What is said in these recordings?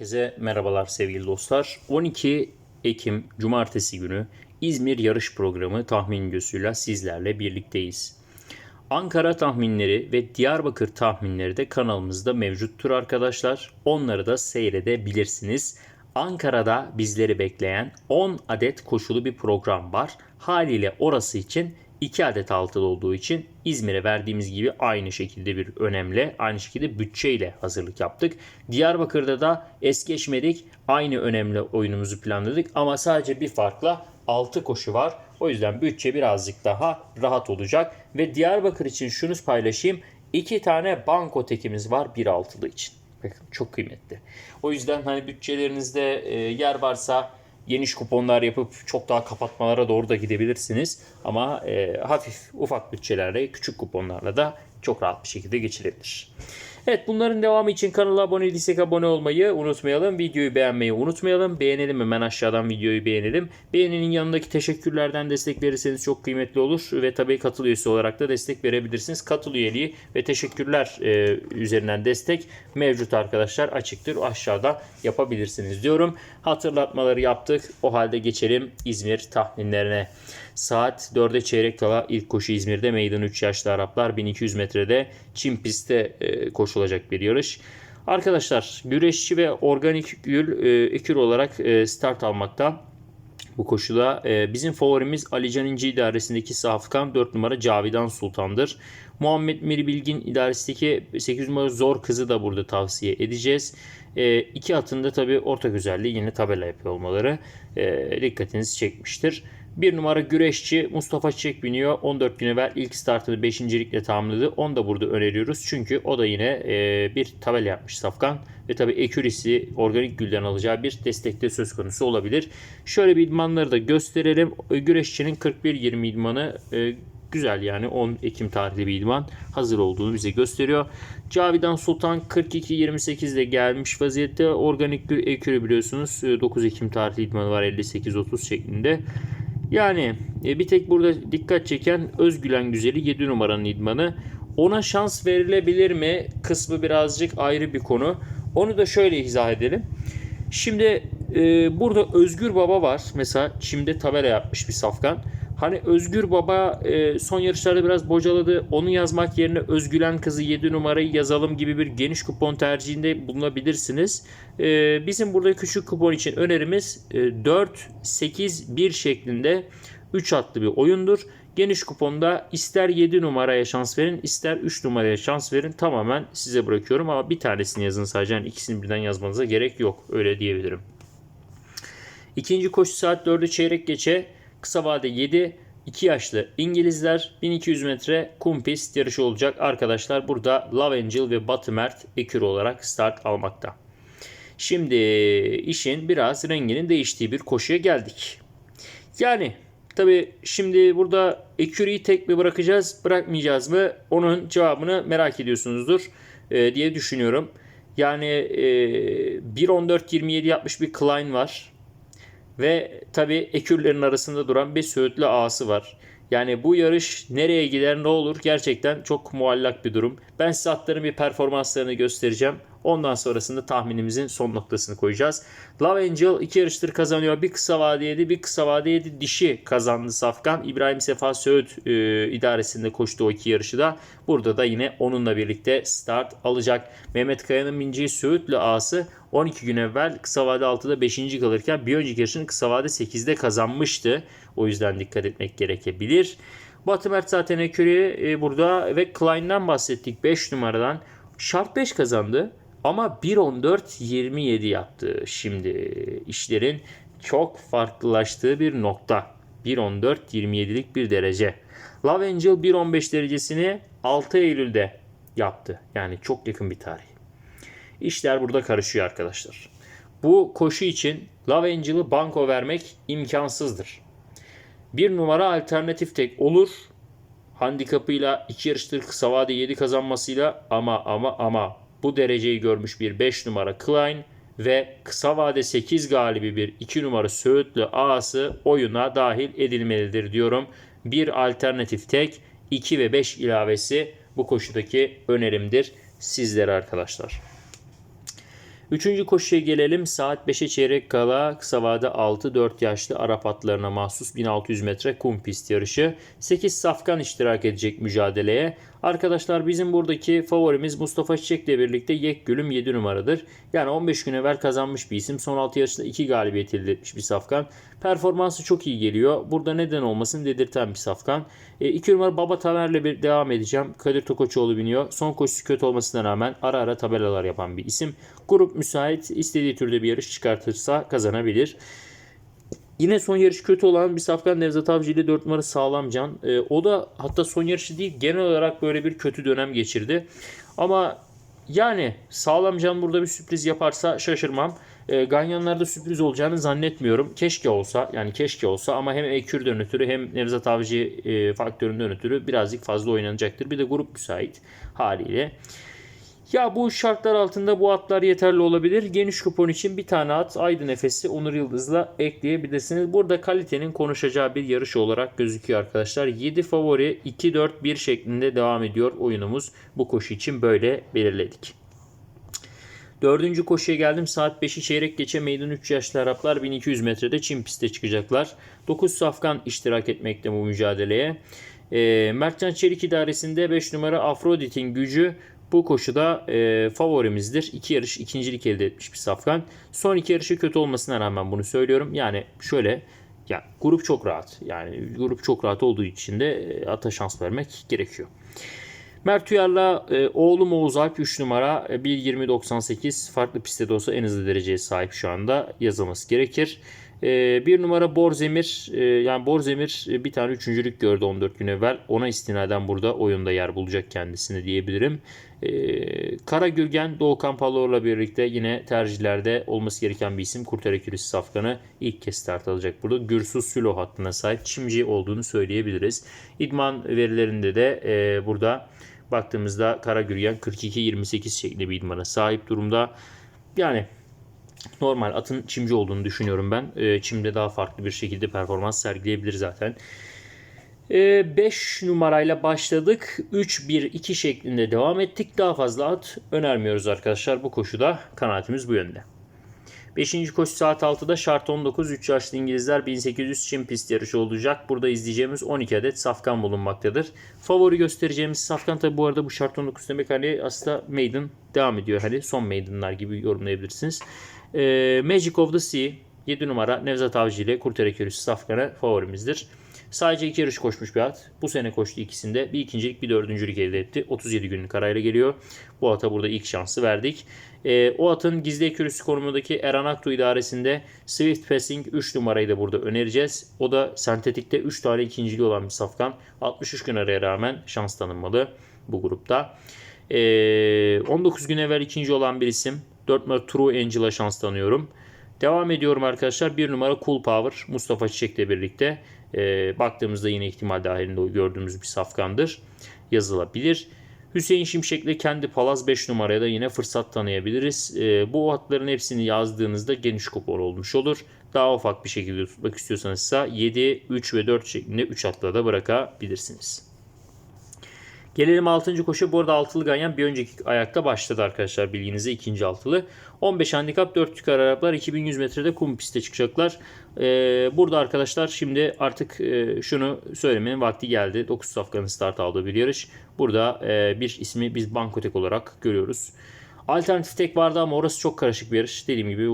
Herkese merhabalar sevgili dostlar. 12 Ekim Cumartesi günü İzmir yarış programı tahmin videosuyla sizlerle birlikteyiz. Ankara tahminleri ve Diyarbakır tahminleri de kanalımızda mevcuttur arkadaşlar. Onları da seyredebilirsiniz. Ankara'da bizleri bekleyen 10 adet koşulu bir program var. Haliyle orası için 2 adet altılı olduğu için İzmir'e verdiğimiz gibi aynı şekilde bir önemli, aynı şekilde bütçeyle hazırlık yaptık. Diyarbakır'da da es geçmedik. Aynı önemli oyunumuzu planladık ama sadece bir farkla 6 koşu var. O yüzden bütçe birazcık daha rahat olacak. Ve Diyarbakır için şunu paylaşayım. 2 tane banko tekimiz var bir altılı için. Bakın çok kıymetli. O yüzden hani bütçelerinizde e, yer varsa geniş kuponlar yapıp çok daha kapatmalara doğru da gidebilirsiniz. Ama e, hafif ufak bütçelerle küçük kuponlarla da çok rahat bir şekilde geçilebilir. Evet bunların devamı için kanala abone değilsek abone olmayı unutmayalım. Videoyu beğenmeyi unutmayalım. Beğenelim hemen aşağıdan videoyu beğenelim. Beğeninin yanındaki teşekkürlerden destek verirseniz çok kıymetli olur. Ve tabii katıl üyesi olarak da destek verebilirsiniz. Katıl üyeliği ve teşekkürler e, üzerinden destek mevcut arkadaşlar açıktır. Aşağıda yapabilirsiniz diyorum. Hatırlatmaları yaptık. O halde geçelim İzmir tahminlerine. Saat 4'e çeyrek kala ilk koşu İzmir'de meydan 3 yaşlı Araplar 1200 metrede çim pistte e, koşulacak bir yarış. Arkadaşlar güreşçi ve organik gül e, ekür olarak e, start almakta. Bu koşuda bizim favorimiz Alican İnci idaresindeki Safkan 4 numara Cavidan Sultan'dır. Muhammed Miri Bilgin idaresindeki 8 numara Zor Kızı da burada tavsiye edeceğiz. E, iki atında tabi orta güzelliği yine tabela yapıyor olmaları e, dikkatinizi çekmiştir. Bir numara güreşçi Mustafa Çiçek biniyor. 14 gün evvel ilk startını 5. ligle tamamladı. Onu da burada öneriyoruz. Çünkü o da yine e, bir tabela yapmış Safkan. Ve tabi ekürisi organik gülden alacağı bir destekte söz konusu olabilir. Şöyle bir idmanları da gösterelim. Güreşçinin 41-20 idmanı e, güzel yani 10 Ekim tarihli bir idman hazır olduğunu bize gösteriyor. Cavidan Sultan 42-28 ile gelmiş vaziyette. Organik ekürü biliyorsunuz 9 Ekim tarihli idmanı var 58-30 şeklinde. Yani e, bir tek burada dikkat çeken Özgülen Güzeli 7 numaranın idmanı. Ona şans verilebilir mi kısmı birazcık ayrı bir konu. Onu da şöyle izah edelim. Şimdi e, burada Özgür Baba var. Mesela Çim'de tabela yapmış bir safkan. Hani Özgür Baba e, son yarışlarda biraz bocaladı. Onu yazmak yerine Özgülen kızı 7 numarayı yazalım gibi bir geniş kupon tercihinde bulunabilirsiniz. E, bizim burada küçük kupon için önerimiz e, 4-8-1 şeklinde 3 atlı bir oyundur. Geniş kuponda ister 7 numaraya şans verin ister 3 numaraya şans verin. Tamamen size bırakıyorum ama bir tanesini yazın sadece. Yani ikisini birden yazmanıza gerek yok. Öyle diyebilirim. İkinci koşu saat 4'ü çeyrek geçe. Kısa vade 7. 2 yaşlı İngilizler 1200 metre kum pist yarışı olacak. Arkadaşlar burada Love Angel ve Batı Mert ekür olarak start almakta. Şimdi işin biraz renginin değiştiği bir koşuya geldik. Yani tabi şimdi burada ekürüyü tek mi bırakacağız bırakmayacağız mı onun cevabını merak ediyorsunuzdur e, diye düşünüyorum. Yani e, 1.14.27 yapmış bir Klein var. Ve tabi ekürlerin arasında duran bir Söğütlü ağası var. Yani bu yarış nereye gider ne olur gerçekten çok muallak bir durum. Ben size atların bir performanslarını göstereceğim. Ondan sonrasında tahminimizin son noktasını koyacağız. Love Angel iki yarıştır kazanıyor. Bir kısa vadeydi, bir kısa vadeydi dişi kazandı Safkan. İbrahim Sefa Söğüt e, idaresinde koştu o iki yarışı da. Burada da yine onunla birlikte start alacak. Mehmet Kaya'nın bineceği Söğütlü ağası 12 gün evvel kısa vade 6'da 5. kalırken bir önceki yarışını kısa vade 8'de kazanmıştı. O yüzden dikkat etmek gerekebilir. Batı Mert zaten Ekürü e, burada ve Klein'den bahsettik 5 numaradan. Şart 5 kazandı. Ama 1.14.27 yaptı şimdi işlerin çok farklılaştığı bir nokta. 1.14.27'lik bir derece. Love Angel 1.15 derecesini 6 Eylül'de yaptı. Yani çok yakın bir tarih. İşler burada karışıyor arkadaşlar. Bu koşu için Love Angel'ı banko vermek imkansızdır. Bir numara alternatif tek olur. Handikapıyla iki yarıştır kısa vade 7 kazanmasıyla ama ama ama bu dereceyi görmüş bir 5 numara Klein ve kısa vade 8 galibi bir 2 numara Söğütlü ağası oyuna dahil edilmelidir diyorum. Bir alternatif tek 2 ve 5 ilavesi bu koşudaki önerimdir sizlere arkadaşlar. Üçüncü koşuya gelelim. Saat 5'e çeyrek kala kısa vade 6-4 yaşlı Arap atlarına mahsus 1600 metre kum pist yarışı. 8 safkan iştirak edecek mücadeleye. Arkadaşlar bizim buradaki favorimiz Mustafa Çiçek'le birlikte Yek Gülüm 7 numaradır. Yani 15 gün evvel kazanmış bir isim. Son 6 yarışında 2 galibiyet elde etmiş bir safkan. Performansı çok iyi geliyor. Burada neden olmasın dedirten bir safkan. 2 numara Baba Tamer'le bir devam edeceğim. Kadir Tokoçoğlu biniyor. Son koşusu kötü olmasına rağmen ara ara tabelalar yapan bir isim. Grup müsait. istediği türde bir yarış çıkartırsa kazanabilir. Yine son yarış kötü olan bir Safkan Nevzat Avcı ile 4 numara Sağlam Can. E, o da hatta son yarışı değil genel olarak böyle bir kötü dönem geçirdi. Ama yani Sağlam Can burada bir sürpriz yaparsa şaşırmam. E, Ganyanlarda sürpriz olacağını zannetmiyorum. Keşke olsa yani keşke olsa ama hem Ekür'den ötürü hem Nevzat Avcı e, faktöründen ötürü birazcık fazla oynanacaktır. Bir de grup müsait haliyle. Ya bu şartlar altında bu atlar yeterli olabilir. Geniş kupon için bir tane at Aydın Efes'i Onur Yıldız'la ekleyebilirsiniz. Burada kalitenin konuşacağı bir yarış olarak gözüküyor arkadaşlar. 7 favori 2-4-1 şeklinde devam ediyor oyunumuz. Bu koşu için böyle belirledik. Dördüncü koşuya geldim. Saat 5'i çeyrek geçe meydan 3 yaşlı Araplar 1200 metrede çim piste çıkacaklar. 9 safkan iştirak etmekte bu mücadeleye. E, Mertcan Çelik idaresinde 5 numara Afrodit'in gücü bu koşuda e, favorimizdir. İki yarış ikincilik elde etmiş bir Safkan. Son iki yarışı kötü olmasına rağmen bunu söylüyorum. Yani şöyle ya grup çok rahat. Yani grup çok rahat olduğu için de e, ata şans vermek gerekiyor. Mert Uyar'la e, oğlum Oğuz Alp 3 numara e, 1.20.98 farklı pistte de olsa en hızlı dereceye sahip şu anda yazılması gerekir. E, bir numara Borzemir e, yani Borzemir e, bir tane üçüncülük gördü 14 gün evvel. Ona istinaden burada oyunda yer bulacak kendisini diyebilirim. E, Kara Gürgen Doğukan Palor'la birlikte yine tercihlerde olması gereken bir isim. Kurtar Ekürisi Safkan'ı ilk kez start alacak burada. Gürsuz Sülo hattına sahip Çimci olduğunu söyleyebiliriz. İdman verilerinde de e, burada baktığımızda Kara Gürgen 42-28 şeklinde bir idmana sahip durumda. Yani normal atın çimci olduğunu düşünüyorum ben. E, çimde daha farklı bir şekilde performans sergileyebilir zaten. 5 e, numarayla başladık. 3-1-2 şeklinde devam ettik. Daha fazla at önermiyoruz arkadaşlar. Bu koşuda kanaatimiz bu yönde. 5. koşu saat 6'da şart 19 3 yaşlı İngilizler 1800 çim pist yarışı olacak. Burada izleyeceğimiz 12 adet safkan bulunmaktadır. Favori göstereceğimiz safkan tabi bu arada bu şart 19 demek hani aslında maiden devam ediyor. Hani son maidenlar gibi yorumlayabilirsiniz. E, Magic of the Sea 7 numara Nevzat Avcı ile Kurtarı Körüsü Safkan'ı favorimizdir. Sadece iki yarış koşmuş bir at. Bu sene koştu ikisinde. Bir ikincilik bir dördüncülük elde etti. 37 günlük arayla geliyor. Bu ata burada ilk şansı verdik. E, o atın gizli ekürüsü konumundaki Eran Aktu idaresinde Swift Passing 3 numarayı da burada önereceğiz. O da sentetikte 3 tane ikinciliği olan bir safkan. 63 gün araya rağmen şans tanınmalı bu grupta. E, 19 gün evvel ikinci olan bir isim. 4 numara True Angel'a şans tanıyorum. Devam ediyorum arkadaşlar. 1 numara Cool Power Mustafa Çiçek'le birlikte. E, baktığımızda yine ihtimal dahilinde gördüğümüz bir safkandır. Yazılabilir. Hüseyin Şimşek'le kendi Palaz 5 numaraya da yine fırsat tanıyabiliriz. E, bu atların hepsini yazdığınızda geniş kupon olmuş olur. Daha ufak bir şekilde tutmak istiyorsanız ise 7, 3 ve 4 şeklinde 3 atla da bırakabilirsiniz. Gelelim 6. koşu. Bu arada altılı ganyan bir önceki ayakta başladı arkadaşlar bilginize ikinci altılı. 15 handikap 4 tükar Araplar 2100 metrede kum piste çıkacaklar. Ee, burada arkadaşlar şimdi artık e, şunu söylemenin vakti geldi. 9 safkanın start aldığı bir yarış. Burada e, bir ismi biz Bankotek olarak görüyoruz. Alternatif tek vardı ama orası çok karışık bir yarış. Dediğim gibi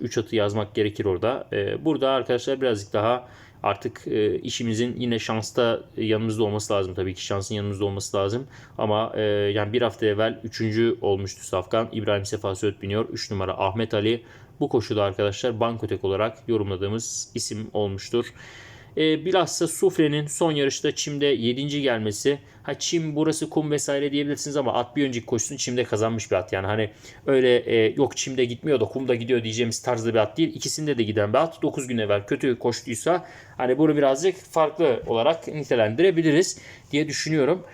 3 atı yazmak gerekir orada. E, burada arkadaşlar birazcık daha Artık e, işimizin yine şansta yanımızda olması lazım tabii ki şansın yanımızda olması lazım. Ama e, yani bir hafta evvel 3. olmuştu Safkan. İbrahim Sefa Söğüt biniyor. 3 numara Ahmet Ali. Bu koşuda arkadaşlar Bankotek olarak yorumladığımız isim olmuştur. E, bilhassa Sufre'nin son yarışta çimde 7. gelmesi. Ha çim burası kum vesaire diyebilirsiniz ama at bir önceki koşusunu çimde kazanmış bir at. Yani hani öyle e, yok çimde gitmiyor da kumda gidiyor diyeceğimiz tarzda bir at değil. İkisinde de giden bir at. 9 gün evvel kötü koştuysa hani bunu birazcık farklı olarak nitelendirebiliriz diye düşünüyorum.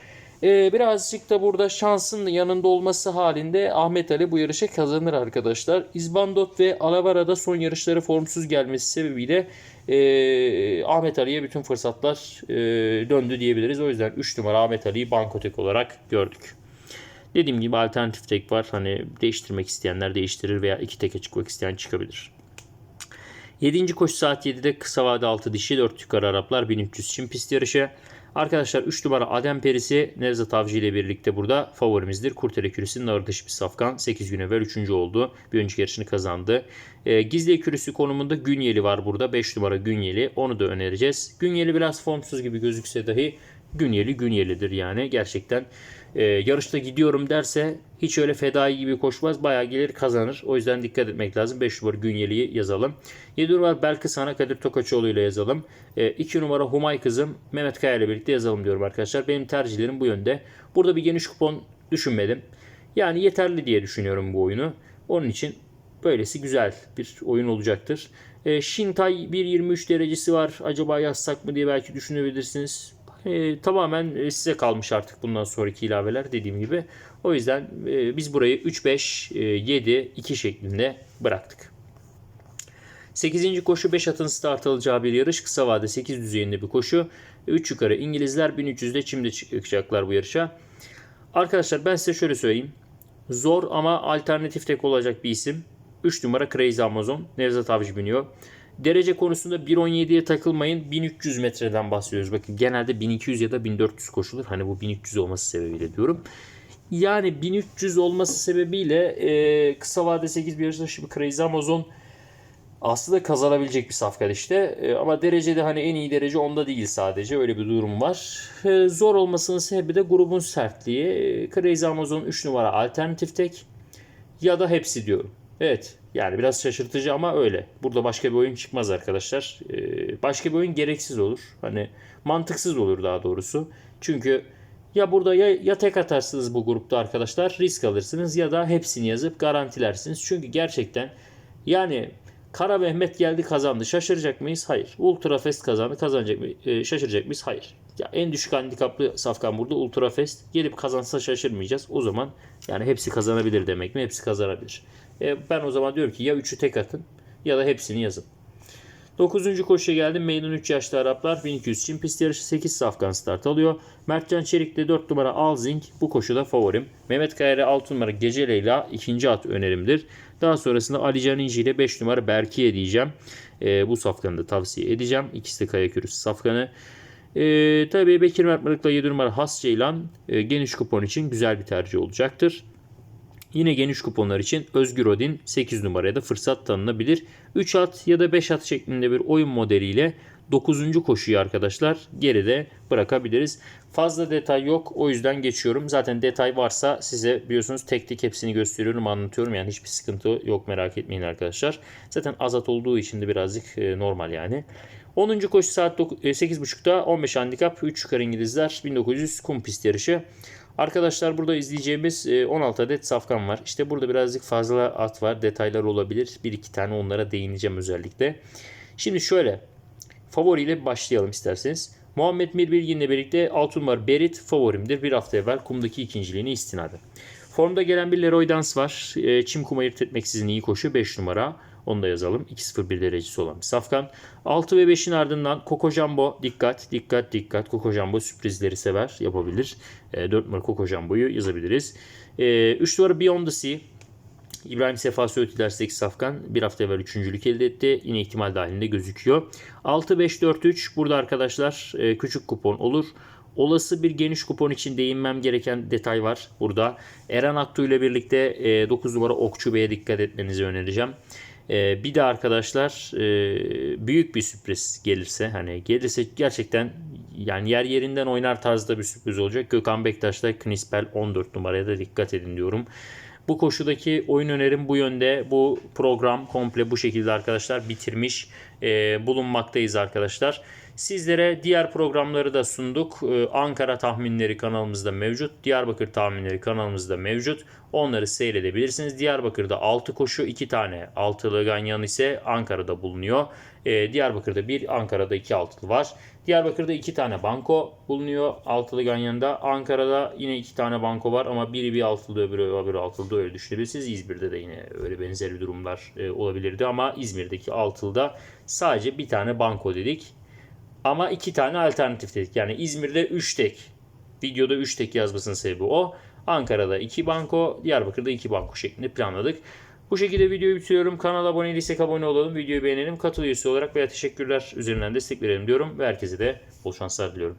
Ee, birazcık da burada şansın yanında olması halinde Ahmet Ali bu yarışa kazanır arkadaşlar. İzbandot ve Alavara'da son yarışları formsuz gelmesi sebebiyle e, Ahmet Ali'ye bütün fırsatlar e, döndü diyebiliriz. O yüzden 3 numara Ahmet Ali'yi bankotek olarak gördük. Dediğim gibi alternatif tek var. Hani değiştirmek isteyenler değiştirir veya iki teke çıkmak isteyen çıkabilir. 7. koşu saat 7'de kısa vade 6 dişi 4 yukarı Araplar 1300 çim pist yarışı. Arkadaşlar 3 numara Adem Perisi Nevzat Avcı ile birlikte burada favorimizdir. Kurtere Kürüsü'nün ağır bir safkan. 8 gün evvel 3. oldu. Bir önceki yarışını kazandı. E, Gizli Kürüsü konumunda Günyeli var burada. 5 numara Günyeli. Onu da önereceğiz. Günyeli biraz formsuz gibi gözükse dahi Günyeli Günyeli'dir yani. Gerçekten e, yarışta gidiyorum derse hiç öyle fedai gibi koşmaz. Bayağı gelir kazanır. O yüzden dikkat etmek lazım. 5 numara Günyeli'yi yazalım. 7 numara Belkı Sana Kadir Tokaçoğlu ile yazalım. 2 e, numara Humay Kızım Mehmet Kaya ile birlikte yazalım diyorum arkadaşlar. Benim tercihlerim bu yönde. Burada bir geniş kupon düşünmedim. Yani yeterli diye düşünüyorum bu oyunu. Onun için böylesi güzel bir oyun olacaktır. E, Shintay 1.23 derecesi var. Acaba yazsak mı diye belki düşünebilirsiniz e, tamamen e, size kalmış artık bundan sonraki ilaveler dediğim gibi. O yüzden e, biz burayı 3, 5, e, 7, 2 şeklinde bıraktık. 8. koşu 5 atın start alacağı bir yarış. Kısa vade 8 düzeyinde bir koşu. 3 yukarı İngilizler 1300'de çimde çıkacaklar bu yarışa. Arkadaşlar ben size şöyle söyleyeyim. Zor ama alternatif tek olacak bir isim. 3 numara Crazy Amazon. Nevzat Avcı biniyor. Derece konusunda 1.17'ye takılmayın. 1300 metreden bahsediyoruz. Bakın genelde 1200 ya da 1400 koşulur. Hani bu 1300 olması sebebiyle diyorum. Yani 1300 olması sebebiyle e, kısa vade 8 bir yarışta şimdi Crazy Amazon aslında kazanabilecek bir safkan işte. E, ama derecede hani en iyi derece onda değil sadece. Öyle bir durum var. E, zor olmasının sebebi de grubun sertliği. E, Crazy Amazon 3 numara alternatif tek ya da hepsi diyorum. Evet yani biraz şaşırtıcı ama öyle. Burada başka bir oyun çıkmaz arkadaşlar. Ee, başka bir oyun gereksiz olur. Hani mantıksız olur daha doğrusu. Çünkü ya burada ya, ya tek atarsınız bu grupta arkadaşlar risk alırsınız ya da hepsini yazıp garantilersiniz. Çünkü gerçekten yani Kara Mehmet geldi kazandı. Şaşıracak mıyız? Hayır. Ultra Fest kazandı. Kazanacak mı? E, şaşıracak mıyız? Hayır. Ya en düşük handikaplı safkan burada Ultra Fest. Gelip kazansa şaşırmayacağız. O zaman yani hepsi kazanabilir demek mi? Hepsi kazanabilir. E, ben o zaman diyorum ki ya 3'ü tek atın ya da hepsini yazın. 9. koşuya geldim. Meydan 3 yaşlı Araplar 1200 için pist yarışı 8 safkan start alıyor. Mertcan Çelik'te 4 numara Alzing bu koşuda favorim. Mehmet Kayar'a 6 numara Gece Leyla ikinci at önerimdir. Daha sonrasında Ali Can İnci ile 5 numara Berkiye diyeceğim. E, bu safkanı da tavsiye edeceğim. İkisi de kaya kürüsü safkanı. E, tabii Bekir Mert Mırık'la 7 numara Has Ceylan e, geniş kupon için güzel bir tercih olacaktır. Yine geniş kuponlar için Özgür Odin 8 numaraya da fırsat tanınabilir. 3 at ya da 5 at şeklinde bir oyun modeliyle 9. koşuyu arkadaşlar geride bırakabiliriz. Fazla detay yok o yüzden geçiyorum. Zaten detay varsa size biliyorsunuz tek tek hepsini gösteriyorum anlatıyorum. Yani hiçbir sıkıntı yok merak etmeyin arkadaşlar. Zaten azat olduğu için de birazcık e, normal yani. 10. koşu saat 8.30'da 15 handikap 3 yukarı İngilizler 1900 kum pist yarışı. Arkadaşlar burada izleyeceğimiz 16 e, adet safkan var. İşte burada birazcık fazla at var. Detaylar olabilir. Bir iki tane onlara değineceğim özellikle. Şimdi şöyle. Favoriyle başlayalım isterseniz. Muhammed Mir Bilgin'le birlikte 6 numara Berit favorimdir. Bir hafta evvel kumdaki ikinciliğini istinaden. Formda gelen bir Leroy Dans var. E, çim kum ayırt etmeksizin iyi koşu 5 numara. Onu da yazalım. 2-0-1 derecesi olan bir safkan. 6 ve 5'in ardından Coco Jumbo dikkat dikkat dikkat. Coco Jumbo sürprizleri sever yapabilir. E, 4 numara Coco Jumbo'yu yazabiliriz. E, 3 numara Beyond the Sea. İbrahim Sefa Söğüt ilerisindeki safkan bir hafta evvel üçüncülük elde etti. Yine ihtimal dahilinde gözüküyor. 6-5-4-3 burada arkadaşlar e, küçük kupon olur. Olası bir geniş kupon için değinmem gereken detay var burada. Eren Aktu ile birlikte e, 9 numara Okçu Bey'e dikkat etmenizi önereceğim. Ee, bir de arkadaşlar e, büyük bir sürpriz gelirse hani gelirse gerçekten yani yer yerinden oynar tarzda bir sürpriz olacak. Gökhan Bektaş'ta Knispel 14 numaraya da dikkat edin diyorum. Bu koşudaki oyun önerim bu yönde. Bu program komple bu şekilde arkadaşlar bitirmiş e, bulunmaktayız arkadaşlar. Sizlere diğer programları da sunduk. Ee, Ankara tahminleri kanalımızda mevcut. Diyarbakır tahminleri kanalımızda mevcut. Onları seyredebilirsiniz. Diyarbakır'da 6 koşu 2 tane altılı ganyan ise Ankara'da bulunuyor. Ee, Diyarbakır'da 1, Ankara'da 2 altılı var. Diyarbakır'da 2 tane banko bulunuyor altılı ganyanda. Ankara'da yine 2 tane banko var ama biri bir altılı öbürü öbürü altılı öyle düşünebilirsiniz. İzmir'de de yine öyle benzer bir durumlar e, olabilirdi ama İzmir'deki altılıda sadece bir tane banko dedik. Ama iki tane alternatif dedik. Yani İzmir'de 3 tek. Videoda 3 tek yazmasının sebebi o. Ankara'da 2 banko, Diyarbakır'da 2 banko şeklinde planladık. Bu şekilde videoyu bitiriyorum. Kanala abone değilsek abone olalım. Videoyu beğenelim. Katıl üyesi olarak veya teşekkürler üzerinden destek verelim diyorum. Ve herkese de bol şanslar diliyorum.